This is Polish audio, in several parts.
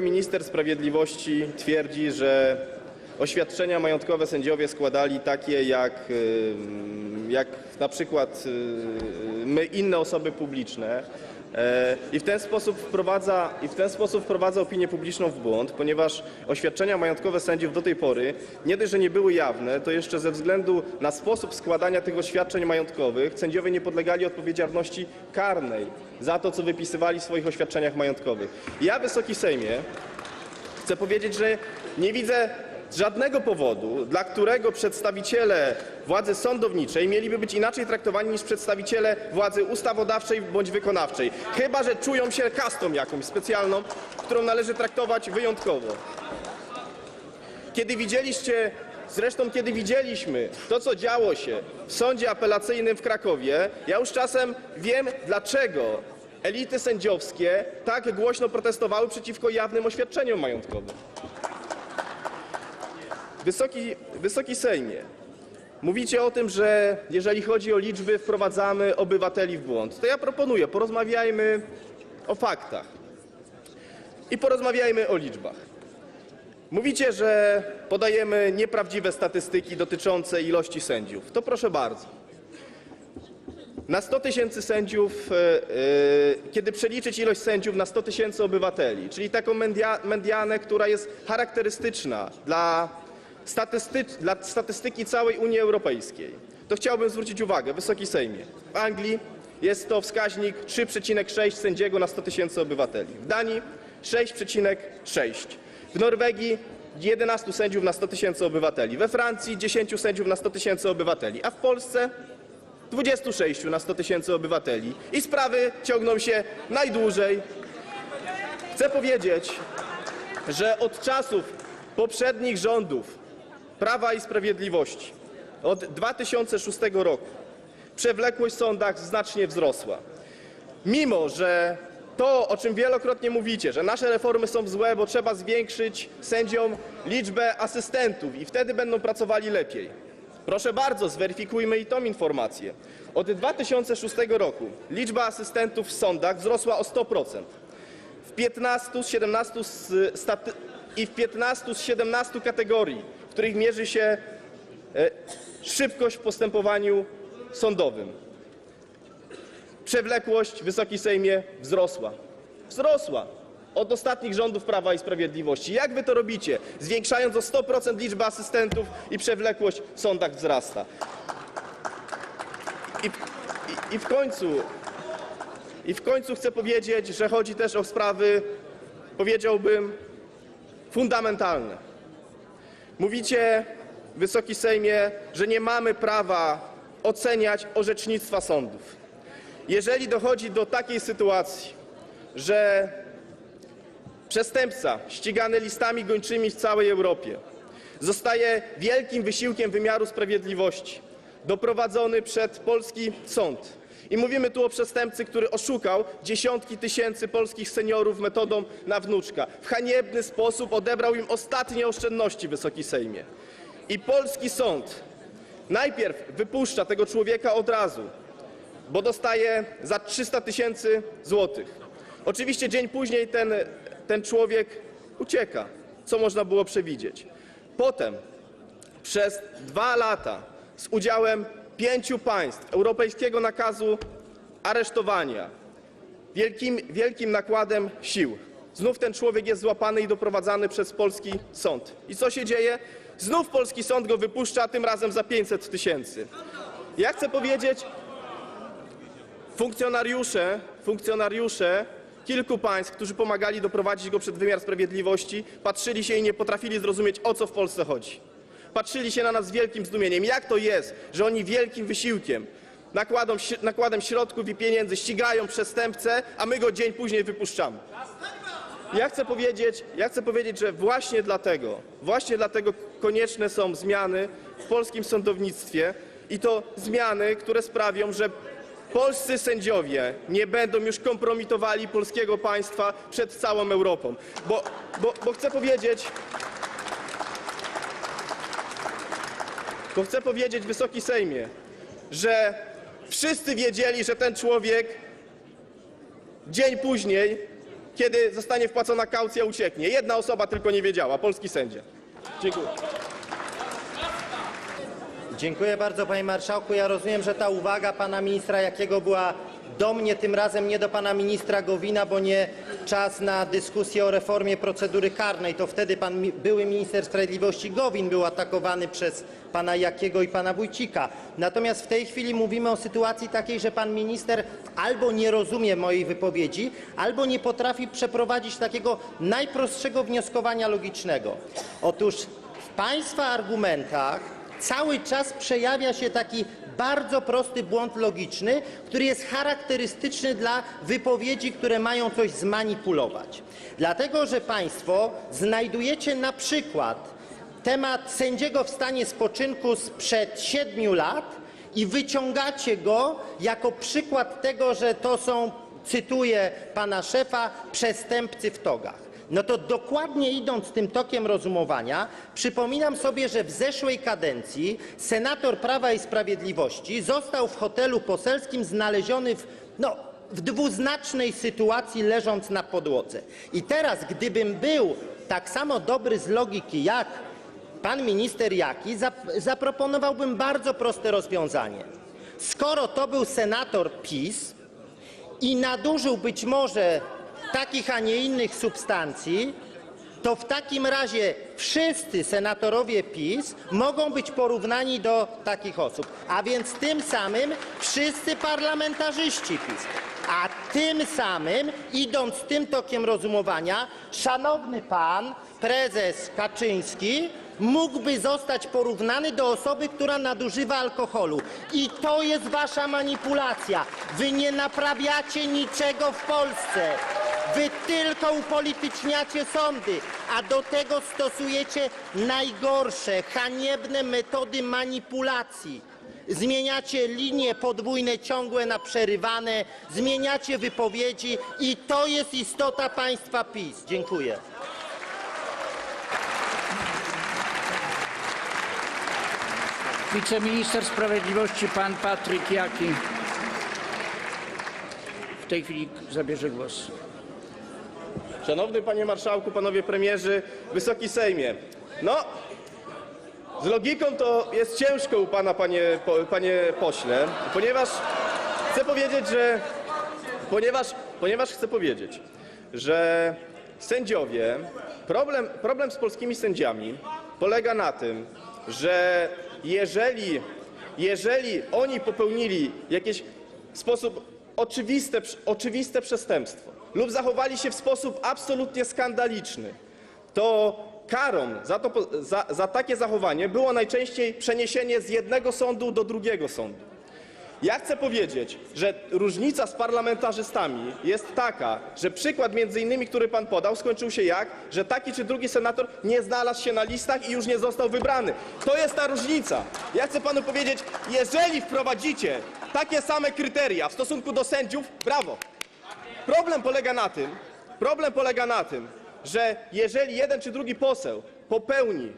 były minister sprawiedliwości twierdzi, że oświadczenia majątkowe sędziowie składali takie jak, y, na przykład y, my, inne osoby publiczne. E, I w, ten sposób wprowadza, I w ten sposób wprowadza opinię publiczną w błąd, ponieważ oświadczenia majątkowe sędziów do tej pory nie dość, że nie były jawne, to jeszcze ze względu na sposób składania tych oświadczeń majątkowych sędziowie nie podlegali odpowiedzialności karnej za to, co wypisywali w swoich oświadczeniach majątkowych. Ja, Wysoki Sejmie, Chcę powiedzieć, że nie widzę żadnego powodu, dla którego przedstawiciele władzy sądowniczej mieliby być inaczej traktowani niż przedstawiciele władzy ustawodawczej bądź wykonawczej. Chyba, że czują się kastą jakąś specjalną, którą należy traktować wyjątkowo. Kiedy widzieliście, zresztą kiedy widzieliśmy to, co działo się w sądzie apelacyjnym w Krakowie, ja już czasem wiem, dlaczego elity sędziowskie tak głośno protestowały przeciwko jawnym oświadczeniom majątkowym. Wysoki, wysoki Sejmie, mówicie o tym, że jeżeli chodzi o liczby, wprowadzamy obywateli w błąd. To ja proponuję, porozmawiajmy o faktach i porozmawiajmy o liczbach. Mówicie, że podajemy nieprawdziwe statystyki dotyczące ilości sędziów. To proszę bardzo. Na 100 tysięcy sędziów, e, e, kiedy przeliczyć ilość sędziów na 100 tysięcy obywateli, czyli taką mendia, medianę, która jest charakterystyczna dla, dla statystyki całej Unii Europejskiej, to chciałbym zwrócić uwagę, Wysoki Sejmie, w Anglii jest to wskaźnik 3,6 sędziego na 100 tysięcy obywateli, w Danii 6,6, w Norwegii 11 sędziów na 100 tysięcy obywateli, we Francji 10 sędziów na 100 tysięcy obywateli, a w Polsce 26 na 100 tysięcy obywateli. I sprawy ciągną się najdłużej. Chcę powiedzieć, że od czasów poprzednich rządów Prawa i Sprawiedliwości, od 2006 roku, przewlekłość w sądach znacznie wzrosła. Mimo, że to, o czym wielokrotnie mówicie, że nasze reformy są złe, bo trzeba zwiększyć sędziom liczbę asystentów i wtedy będą pracowali lepiej. Proszę bardzo, zweryfikujmy i tą informację. Od 2006 roku liczba asystentów w sądach wzrosła o 100%. W 15 z 17 z staty- i w 15 z 17 kategorii, w których mierzy się e, szybkość w postępowaniu sądowym. Przewlekłość, Wysoki Sejmie, wzrosła. Wzrosła od ostatnich rządów Prawa i Sprawiedliwości. Jak wy to robicie? Zwiększając o 100% liczbę asystentów i przewlekłość w sądach wzrasta. I, i, I w końcu, i w końcu chcę powiedzieć, że chodzi też o sprawy, powiedziałbym, fundamentalne. Mówicie, Wysoki Sejmie, że nie mamy prawa oceniać orzecznictwa sądów. Jeżeli dochodzi do takiej sytuacji, że przestępca ścigany listami gończymi w całej Europie zostaje wielkim wysiłkiem wymiaru sprawiedliwości doprowadzony przed polski sąd. I mówimy tu o przestępcy, który oszukał dziesiątki tysięcy polskich seniorów metodą na wnuczka. W haniebny sposób odebrał im ostatnie oszczędności, Wysoki Sejmie. I polski sąd najpierw wypuszcza tego człowieka od razu, bo dostaje za 300 tysięcy złotych. Oczywiście dzień później ten, człowiek ucieka, co można było przewidzieć. Potem przez dwa lata z udziałem pięciu państw europejskiego nakazu aresztowania, wielkim, nakładem sił. Znów ten człowiek jest złapany i doprowadzany przez polski sąd. I co się dzieje? Znów polski sąd go wypuszcza, tym razem za 500 tysięcy. Ja chcę powiedzieć, Funkcjonariusze, funkcjonariusze kilku państw, którzy pomagali doprowadzić go przed wymiar sprawiedliwości, patrzyli się i nie potrafili zrozumieć, o co w Polsce chodzi. Patrzyli się na nas z wielkim zdumieniem. Jak to jest, że oni wielkim wysiłkiem, nakładą, nakładem środków i pieniędzy ścigają przestępcę, a my go dzień później wypuszczamy? Ja chcę powiedzieć, ja chcę powiedzieć, że właśnie dlatego, właśnie dlatego konieczne są zmiany w polskim sądownictwie i to zmiany, które sprawią, że polscy sędziowie nie będą już kompromitowali polskiego państwa przed całą Europą. Bo, bo, bo chcę powiedzieć, bo chcę powiedzieć, Wysoki Sejmie, że wszyscy wiedzieli, że ten człowiek dzień później kiedy zostanie wpłacona kaucja, ucieknie. Jedna osoba tylko nie wiedziała, polski sędzia. Dziękuję. Dziękuję bardzo panie marszałku. Ja rozumiem, że ta uwaga pana ministra Jakiego była do mnie, tym razem nie do pana ministra Gowina, bo nie czas na dyskusję o reformie procedury karnej. To wtedy pan były minister sprawiedliwości Gowin był atakowany przez pana Jakiego i pana Wójcika. Natomiast w tej chwili mówimy o sytuacji takiej, że pan minister albo nie rozumie mojej wypowiedzi, albo nie potrafi przeprowadzić takiego najprostszego wnioskowania logicznego. Otóż w państwa argumentach cały czas przejawia się taki bardzo prosty błąd logiczny, który jest charakterystyczny dla wypowiedzi, które mają coś zmanipulować. Dlatego, że Państwo znajdujecie na przykład temat sędziego w stanie spoczynku sprzed siedmiu lat i wyciągacie go jako przykład tego, że to są, cytuję pana szefa, przestępcy w togach. No to dokładnie idąc tym tokiem rozumowania, przypominam sobie, że w zeszłej kadencji senator Prawa i Sprawiedliwości został w hotelu poselskim znaleziony w, no, w dwuznacznej sytuacji, leżąc na podłodze. I teraz, gdybym był tak samo dobry z logiki jak pan minister Jaki, zap- zaproponowałbym bardzo proste rozwiązanie. Skoro to był senator PiS, i nadużył być może takich, a nie innych substancji, to w takim razie wszyscy senatorowie PiS mogą być porównani do takich osób, a więc tym samym wszyscy parlamentarzyści PiS. A tym samym, idąc tym tokiem rozumowania, szanowny pan prezes Kaczyński mógłby zostać porównany do osoby, która nadużywa alkoholu. I to jest wasza manipulacja. Wy nie naprawiacie niczego w Polsce. Wy tylko upolityczniacie sądy, a do tego stosujecie najgorsze, haniebne metody manipulacji. Zmieniacie linie podwójne ciągłe na przerywane, zmieniacie wypowiedzi i to jest istota państwa PiS. Dziękuję. Wiceminister Sprawiedliwości pan Patryk Jaki w tej chwili zabierze głos. Szanowny panie marszałku, panowie premierzy, wysoki sejmie. No, z logiką to jest ciężko u pana, panie, po, panie pośle, ponieważ chcę powiedzieć, że ponieważ, ponieważ chcę powiedzieć, że sędziowie, problem, problem z polskimi sędziami polega na tym, że jeżeli, jeżeli oni popełnili jakieś w sposób oczywiste, oczywiste przestępstwo lub zachowali się w sposób absolutnie skandaliczny, to karą za, takie zachowanie było najczęściej przeniesienie z jednego sądu do drugiego sądu. Ja chcę powiedzieć, że różnica z parlamentarzystami jest taka, że przykład między innymi, który pan podał, skończył się jak, że taki czy drugi senator nie znalazł się na listach i już nie został wybrany. To jest ta różnica. Ja chcę panu powiedzieć, jeżeli wprowadzicie takie same kryteria w stosunku do sędziów, brawo. Problem polega na tym, problem polega na tym, że jeżeli jeden czy drugi poseł popełni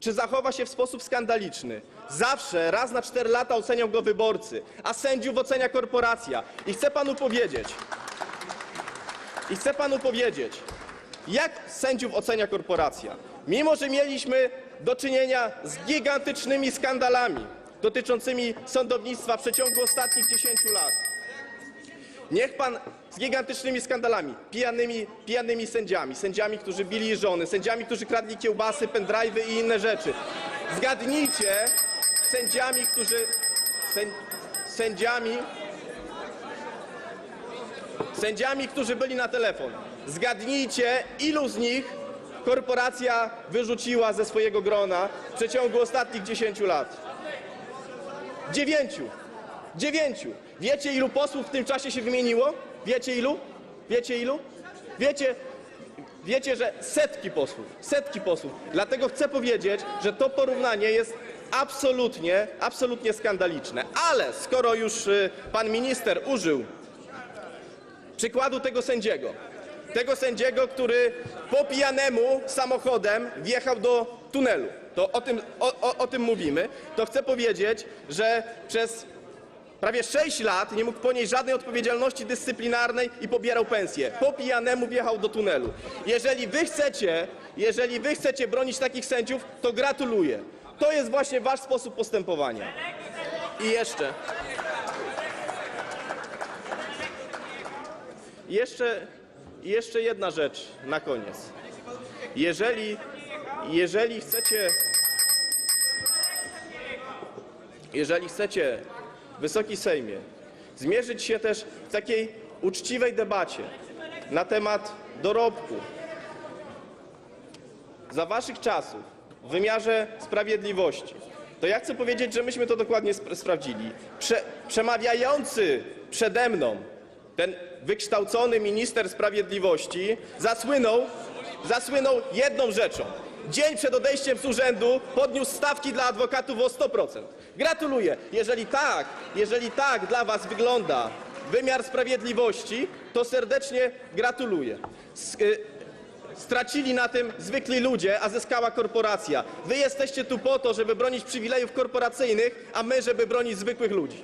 czy zachowa się w sposób skandaliczny. Zawsze raz na cztery lata ocenią go wyborcy, a sędziów ocenia korporacja. I chcę panu powiedzieć, i chcę panu powiedzieć, jak sędziów ocenia korporacja. Mimo, że mieliśmy do czynienia z gigantycznymi skandalami dotyczącymi sądownictwa w przeciągu ostatnich 10 lat. Niech pan z gigantycznymi skandalami, pijanymi, pijanymi sędziami, sędziami, którzy bili żony, sędziami, którzy kradli kiełbasy, pendrive'y i inne rzeczy. Zgadnijcie sędziami, którzy. Sęd, sędziami. Sędziami, którzy byli na telefon. Zgadnijcie, ilu z nich korporacja wyrzuciła ze swojego grona w przeciągu ostatnich 10 lat. Dziewięciu. Dziewięciu. Wiecie, ilu posłów w tym czasie się wymieniło? Wiecie ilu? Wiecie ilu? Wiecie, wiecie, że setki posłów. Setki posłów. Dlatego chcę powiedzieć, że to porównanie jest absolutnie, absolutnie skandaliczne. Ale skoro już y, pan minister użył przykładu tego sędziego, tego sędziego, który po pijanemu samochodem wjechał do tunelu, to o tym, o, o, o tym mówimy, to chcę powiedzieć, że przez prawie 6 lat nie mógł ponieść żadnej odpowiedzialności dyscyplinarnej i pobierał pensję. Po pijanemu wjechał do tunelu. Jeżeli wy chcecie, jeżeli wy chcecie bronić takich sędziów, to gratuluję. To jest właśnie wasz sposób postępowania. I jeszcze. Jeszcze, jeszcze jedna rzecz na koniec. Jeżeli, jeżeli chcecie, jeżeli chcecie, Wysoki Sejmie, zmierzyć się też w takiej uczciwej debacie na temat dorobku, za waszych czasów w wymiarze sprawiedliwości, to ja chcę powiedzieć, że myśmy to dokładnie sp- sprawdzili. Prze przemawiający przede mną ten wykształcony minister sprawiedliwości zasłynął, zasłynął jedną rzeczą. Dzień przed odejściem z urzędu podniósł stawki dla adwokatów o 100%. Gratuluję. Jeżeli tak, jeżeli tak dla was wygląda wymiar sprawiedliwości, to serdecznie gratuluję. S- y, Stracili na tym zwykli ludzie, a zyskała korporacja. Wy jesteście tu po to, żeby bronić przywilejów korporacyjnych, a my, żeby bronić zwykłych ludzi.